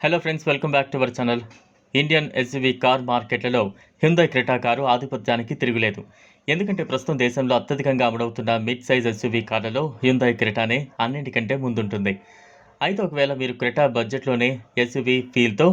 Hello friends welcome back to our channel Indian SUV car మార్కెట్లలో Hyundai Creta car ఆధిపత్యానికి తిరుగులేదు. ఎందుకంటే ప్రస్తుతం దేశంలో అత్యధికంగా అమ్ముడవుతున్న మిడ్ సైజ్ ఎస్యువి కార్లలో హ్యుందై క్రెటానే అన్నింటికంటే ముందుంటుంది. అయితే ఒకవేళ మీరు క్రెటా బడ్జెట్లోనే ఎస్యువి ఫీల్తో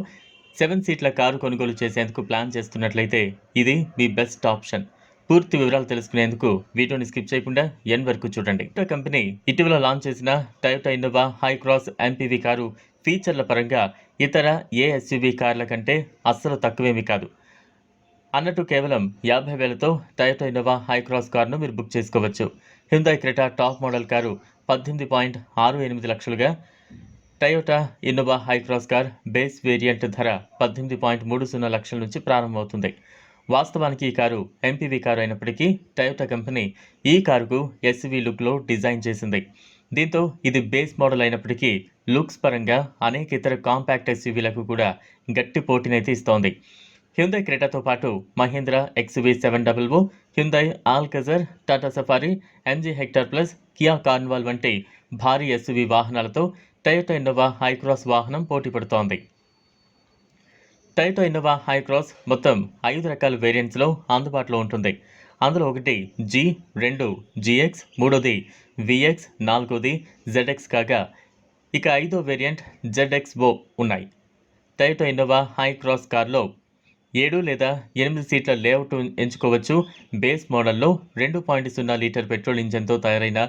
సెవెన్ సీట్ల కారు కొనుగోలు చేసేందుకు ప్లాన్ చేస్తున్నట్లయితే ఇది మీ బెస్ట్ ఆప్షన్ పూర్తి వివరాలు తెలుసుకునేందుకు వీడియోని స్కిప్ చేయకుండా ఎన్ వరకు చూడండి. టో కంపెనీ ఇటీవల లాంచ్ చేసిన Toyota Innova Hycross MPV car ఫీచర్ల పరంగా ఇతర ఏ ఎస్యూవీ కార్ల కంటే అస్సలు తక్కువేమీ కాదు. అన్నట్టు కేవలం యాభై వేలతో టయోటా ఇన్నోవా హైక్రాస్ కారును మీరు బుక్ చేసుకోవచ్చు. Hyundai Creta top model car పద్దెనిమిది పాయింట్ ఆరు ఎనిమిది లక్షలుగా Toyota Innova Hycross car base variant ధర పద్దెనిమిది పాయింట్ మూడు సున్నా లక్షల నుంచి ప్రారంభమవుతుంది. వాస్తవానికి ఈ కారు ఎంపీవీ కారు అయినప్పటికీ టయోటా కంపెనీ ఈ కారుకు ఎస్వీ లుక్లో డిజైన్ చేసింది. దీంతో ఇది బేస్ మోడల్ అయినప్పటికీ లుక్స్ పరంగా అనేక ఇతర కాంపాక్ట్ ఎస్యూవీలకు కూడా గట్టి పోటీనైతే ఇస్తోంది. హ్యుందై క్రెటాతో పాటు Mahindra XUV seven double O Hyundai Alcazar Tata Safari MG Hector Plus Kia Carnival వంటి భారీ ఎస్యూవీ వాహనాలతో టయోటా ఇన్నోవా హైక్రాస్ వాహనం పోటీ పడుతోంది. టయోటో ఇన్నోవా హైక్రాస్ మొత్తం ఐదు రకాల వేరియంట్స్లో అందుబాటులో ఉంటుంది. అందులో ఒకటి జీ రెండు జీఎక్స్ మూడోది విఎక్స్ నాలుగోది జెడ్ఎక్స్ కాగా ఇక ఐదో వేరియంట్ జెడ్ఎక్స్ ఉన్నాయి. టయోటో ఇన్నోవా హై క్రాస్ కార్లో ఏడు లేదా ఎనిమిది సీట్ల లేఅవుట్ ఎంచుకోవచ్చు. బేస్ మోడల్లో రెండు పాయింట్ సున్నా లీటర్ పెట్రోల్ ఇంజన్తో తయారైన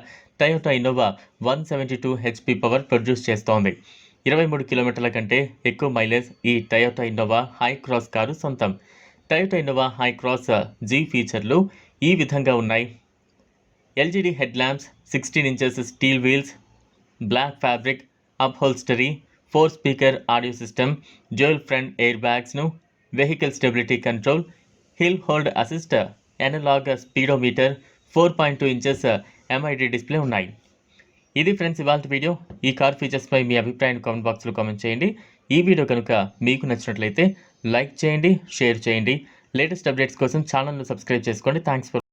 Toyota Innova one seventy two HP power produce చేస్తోంది. ఇరవై మూడు కిలోమీటర్ల కంటే ఎక్కువ మైలేజ్ ఈ Toyota Innova Hycross car సొంతం. Toyota Innova Hycross G ఫీచర్లు ఈ విధంగా ఉన్నాయి. LED head lamps sixteen inches steel wheels black fabric upholstery four speaker audio system dual front air బ్యాగ్స్ను vehicle stability control hill hold assist analogue speedometer four point two inches MID display ఉన్నాయి. ఇది friends ఇవాళ video. ఈ car ఫీచర్స్పై మీ అభిప్రాయాన్ని comment బాక్స్లో comment చేయండి. ఈ video కనుక మీకు నచ్చినట్లయితే లైక్ చేయండి షేర్ చేయండి. లేటెస్ట్ అప్డేట్స్ కోసం ఛానల్ను సబ్స్క్రైబ్ చేసుకోండి. Thanks for